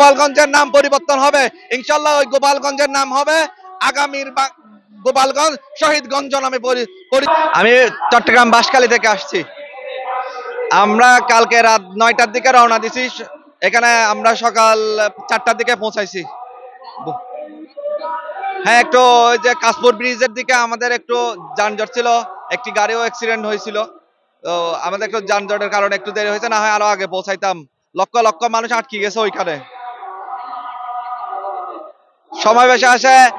গোপালগঞ্জের নাম পরিবর্তন হবে। ইনশাল্লাহ ওই গোপালগঞ্জের নাম হবে আগামীর গোপালগঞ্জ শহীদগঞ্জ নামে আমি চট্টগ্রাম বাঁশখালী থেকে আসছি। আমরা কালকে রাত নয়টার দিকে রওনা দিছি। এখানে আমরা সকাল চারটার দিকে পৌঁছাইছি। হ্যাঁ একটু ওই যে কাশপুর ব্রিজের দিকে আমাদের একটু যানজট ছিল। একটি গাড়িও অ্যাক্সিডেন্ট হয়েছিল। তো আমাদের একটু যানজটের কারণে একটু দেরি হয়েছে, না হয় আরও আগে পৌঁছাইতাম। লক্ষ লক্ষ মানুষ আটকে গেছে ওইখানে। সমাবেশে আসে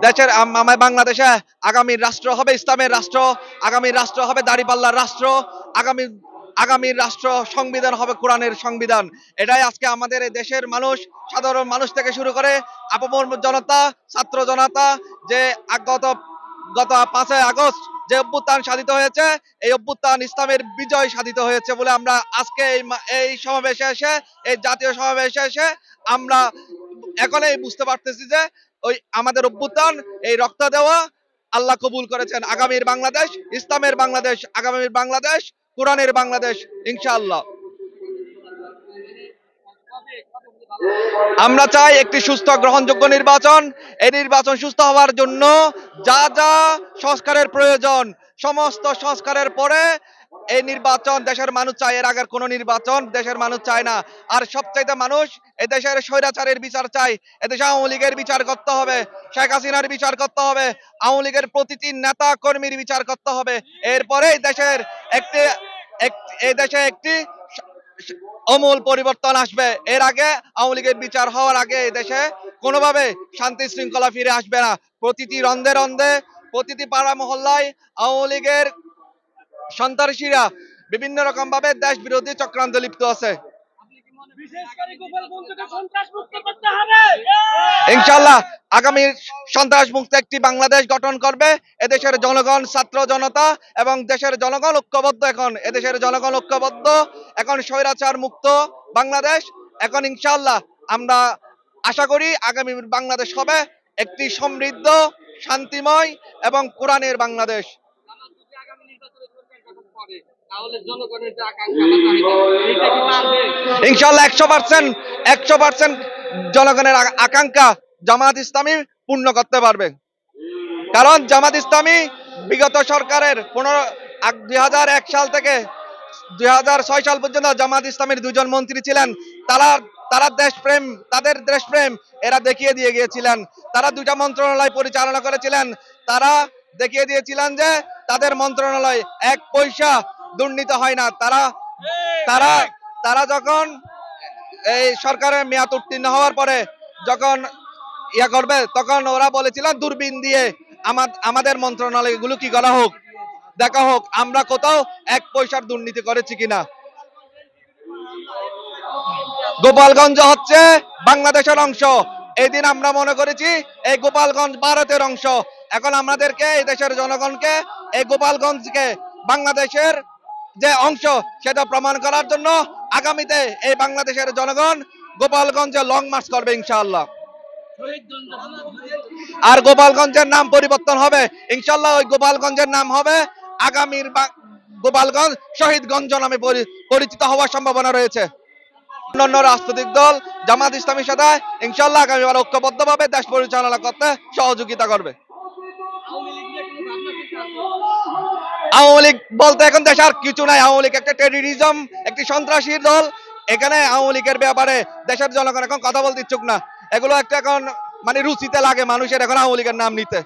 দেশের আম- আমার বাংলাদেশে আগামী রাষ্ট্র হবে, ইসলামের রাষ্ট্র। আগামী রাষ্ট্র হবে দাড়িপাল্লার রাষ্ট্র। আগামী আগামী রাষ্ট্র সংবিধান হবে কোরআনের সংবিধান। এটাই আজকে আমাদের দেশের মানুষ, সাধারণ মানুষ থেকে শুরু করে আপামর জনতা, ছাত্র জনতা, যে গত গত পাঁচই আগস্ট যে অভ্যুত্থান সাধিত হয়েছে, এই অভ্যুত্থান ইসলামের বিজয় সাধিত হয়েছে বলে আমরা আজকে এই এই সমাবেশে এসে, এই জাতীয় সমাবেশে এসে আমরা এখনই বুঝতে পারতেছি যে ওই আমাদের অভ্যুত্থান, এই রক্ত দেওয়া আল্লাহ কবুল করেছেন আগামীর বাংলাদেশ, ইসলামের বাংলাদেশ, আগামীর বাংলাদেশ, কোরআনের বাংলাদেশ, ইনশাআল্লাহ। আমরা চাই একটি সুস্থ, গ্রহণযোগ্য নির্বাচন। এই নির্বাচন সুস্থ হওয়ার জন্য যা যা সংস্কারের প্রয়োজন সমস্ত সংস্কারের পরে এই নির্বাচন দেশের মানুষ চায়, এর আগের কোনো নির্বাচন দেশের মানুষ চায় না। আর সবচাইতে মানুষ এই দেশের স্বৈরাচারের বিচার চাই এদেশে আওয়ামী লীগের বিচার করতে হবে, শেখ হাসিনার বিচার করতে হবে, আওয়ামী লীগের প্রতিটি নেতা কর্মীর বিচার করতে হবে। এরপরে দেশের একটি, এক- এই দেশে একটি অমূল পরিবর্তন আসবে। এর আগে আওয়ামী লীগের বিচার হওয়ার আগে দেশে কোনোভাবে শান্তি শৃঙ্খলা ফিরে আসবে না। প্রতিটি রন্ধে রন্ধে প্রতিটি পাড়া মহল্লায় আওয়ামী লীগের সন্ত্রাসীরা বিভিন্ন রকম ভাবে দেশ বিরোধী চক্রান্ত লিপ্ত আছে। ইনশাল্লাহ আগামী সন্ত্রাস মুক্ত একটি বাংলাদেশ গঠন করবে। এদেশের জনগণ ছাত্র জনতা এবং দেশের জনগণ ঐক্যবদ্ধ এখন। এদেশের জনগণ ঐক্যবদ্ধ, এখন স্বৈরাচার মুক্ত বাংলাদেশ। এখন ইনশাল্লাহ আমরা আশা করি আগামী বাংলাদেশ হবে। একটি সমৃদ্ধ, শান্তিময় এবং কোরআনের বাংলাদেশ। ইনশাল্লাহ একশো পার্সেন্ট একশো পার্সেন্ট জনগণের আকাঙ্ক্ষা জামাত ইসলামী পূর্ণ করতে পারবে। কারণ জামাত ইসলামী বিগত সরকারের পনেরো দুই সাল থেকে দুই হাজার ছয় সাল পর্যন্ত জামাত ইসলামের দুজন মন্ত্রী ছিলেন। তারা তারা দেশপ্রেম, তাদের দেশপ্রেম, এরা দেখিয়ে দিয়ে গিয়েছিলেন। তারা দুইটা মন্ত্রণালয় পরিচালনা করেছিলেন। তারা দেখিয়ে দিয়েছিলেন যে তাদের মন্ত্রণালয় এক পয়সা দুর্নীতি হয় না। তারা তারা তারা যখন এই সরকারের মেয়াদ উত্তীর্ণ হওয়ার পরে যখন ইয়া করবে, তখন ওরা বলেছিলেন, দূরবীন দিয়ে আমা- আমাদের মন্ত্রণালয়গুলো কি করা হোক, দেখা হোক, আমরা কোথাও এক পয়সার দুর্নীতি করেছি কিনা। গোপালগঞ্জ হচ্ছে বাংলাদেশের অংশ। এই দিন আমরা মনে করেছি এই গোপালগঞ্জ ভারতের অংশ। এখন আমাদেরকে এই দেশের জনগণকে, এই গোপালগঞ্জকে বাংলাদেশের যে অংশ সেটা প্রমাণ করার জন্য আগামীতে এই বাংলাদেশের জনগণ গোপালগঞ্জে লং মার্চ করবে ইনশাআল্লাহ। আর গোপালগঞ্জের নাম পরিবর্তন হবে। ইনশাল্লাহ ওই গোপালগঞ্জের নাম হবে আগামীর গোপালগঞ্জ শহীদগঞ্জ নামে পরিচিত হওয়ার সম্ভাবনা রয়েছে। অন্যান্য রাজনৈতিক দল, জামাত ইসলামীর সাথে ইনশাল্লাহ আগামীবার ঐক্যবদ্ধভাবে দেশ পরিচালনা করতে সহযোগিতা করবে। আওয়ামী লীগ বলতে এখন দেশে আর কিছু নাই। আওয়ামী লীগ একটা টেরিজম একটি সন্ত্রাসী দল। এখানে আওয়ামী লীগের ব্যাপারে দেশের জনগণ এখন কথা বলতে ইচ্ছুক না। এগুলো একটা এখন মানে রুচিতে লাগে মানুষের এখন আওয়ামী লীগের নাম নিতে।